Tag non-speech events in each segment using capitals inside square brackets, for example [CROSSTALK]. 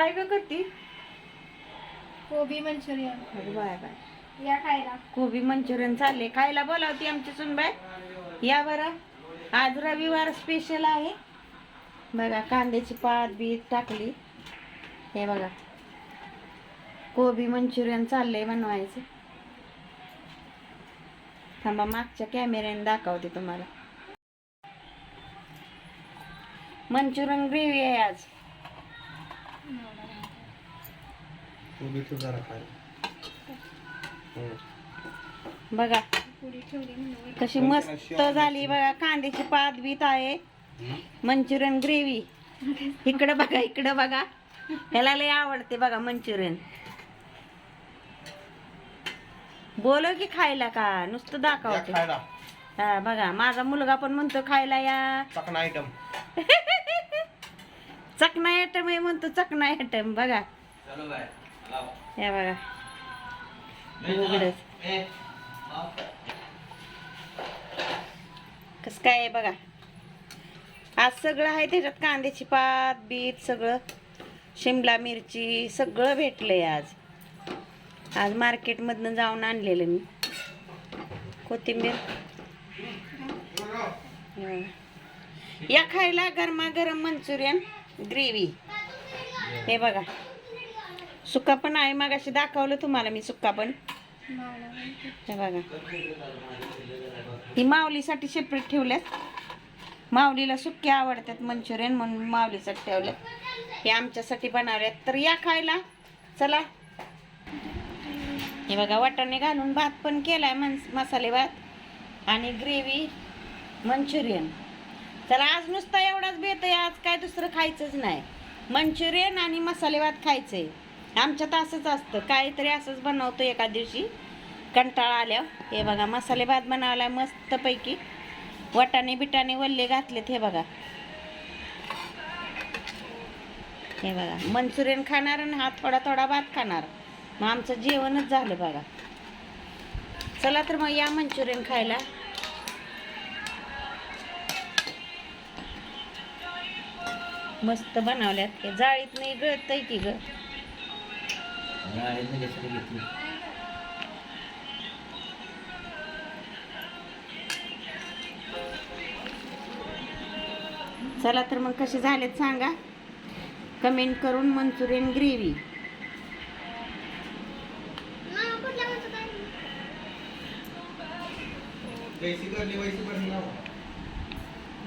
काय ग करती कोबी मंचुरियन. Bye bye. या खायला. कोबी मंचुरियन चालले. खायला बोलावती आमची सुनबाई. या बरं. आज रविवार स्पेशल आहे. बघा कांद्याची पात बीत टाकली. हे बघा. कोबी मंचुरियन चाललंय बनवायचं. थांबा मागच्या कॅमेऱ्याने दाखवते तुम्हाला. मंचुरियन ग्रेव्ही आहे आज. जरा खाय. बघा कशी मस्त झाली बघा कांद्याची पात बीत आहे. Manchurian gravy. इकडं बघा इकडं बघा. ह्याला लय आवडते बघा मंचुरियन. बोल की खायला का? नुसतं दाखवते हा बघा माझा मुलगा पण म्हणतो खायला या. आयटम [LAUGHS] चकना आयटम आहे म्हणतो चकना आयटम बघा. हे बघा. उघडच. कस काय आहे बघा. आज सगळं आहे त्याच्यात कांद्याची पात बीट सगळं. शिमला मिरची सगळं भेटलंय आज. आज मार्केटमधनं जाऊन आणलेलं मी. कोथिंबीर. या खायला गरमागरम मंचुरियन. ग्रेव्ही. हे बघा. सुका पण आहे मगाशी दाखवलं तुम्हाला मी सुका पण. हे बघा. ही माऊलीसाठी सेपरेट ठेवल्यात. माऊलीला सुक्या आवडतात मंचुरियन म्हणून माऊलीसाठी ठेवल्यात. हे आमच्यासाठी बनवल्यात. तर या खायला. चला. हे बघा वाटाणे घालून भात पण केलाय मन मसाले भात आणि ग्रेव्ही मंचुरियन. चला आज नुसता एवढाच बेत आहे आज काय दुसरं खायचंच नाही. मंचुरियन आणि मसाले भात खायचंय. आमच्यात असंच असतं काहीतरी असंच बनवतो एका दिवशी. कंटाळा आल्यावर. हे बघा मसाले भात बनवलाय मस्तपैकी वटाणे बिटाणे वल्ले घातलेत हे बघा. हे बघा मंचुरियन खाणार आणि हा थोडा थोडा भात खाणार. मग आमचं जेवणच झालं बघा. चला तर मग या मंचुरियन खायला. मस्त बनवल्यात हे. जाळीत नाही गळतय की ग? चला तर मग कसे झालेत सांगा? कमेंट करून मंचुरियन ग्रेव्ही.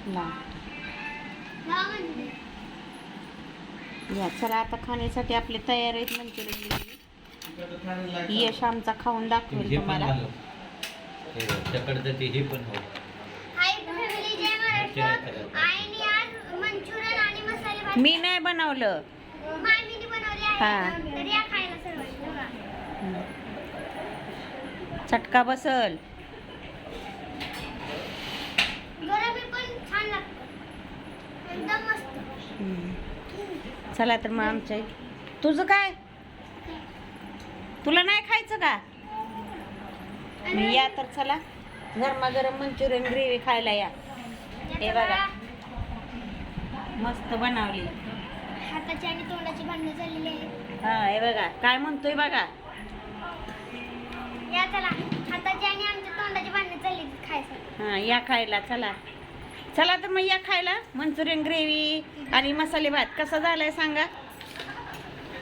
लाव. ला या चला आता खाण्यासाठी आपले तयार आहेत मंचुरियन. यश आमचा खाऊन दाखवेल हे पण तुम्हाला. हे पण हो मंचुरियन आणि मसाले भात मी नाही बनवलं. मामीने बनवले हा. चटका बसल गरम आहे पण छान लागतं एकदम मस्त हम्म. चला तर मग आमच्या तुझं काय? तुला नाही खायचं का? मग या तर चला. गरमागरम मंचुरियन ग्रेव्ही खायला या. हे बघा. मस्त बनवली. हाताची आणि तोंडाची भांडणं झालेली आहेत. हा हे बघा. काय म्हणतोय बघा? या चला. हाताची आणि आमच्या तोंडाची भांडणं चालली खायसाठी. हा या खायला चला. चला तर मग या खायला. मंचुरियन ग्रेव्ही आणि मसाले भात. कसा झालाय सांगा?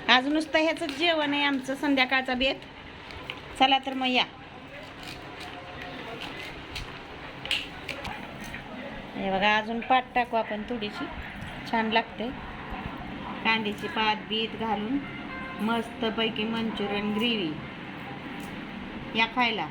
आज नुसतं ह्याचंच जेवण आहे आमचं संध्याकाळचा बेत चला तर मग या. हे बघा अजून पात टाकू आपण थोडीशी छान लागते कांद्याची पात बीत घालून मस्तपैकी मंचुरियन ग्रेव्ही. या खायला.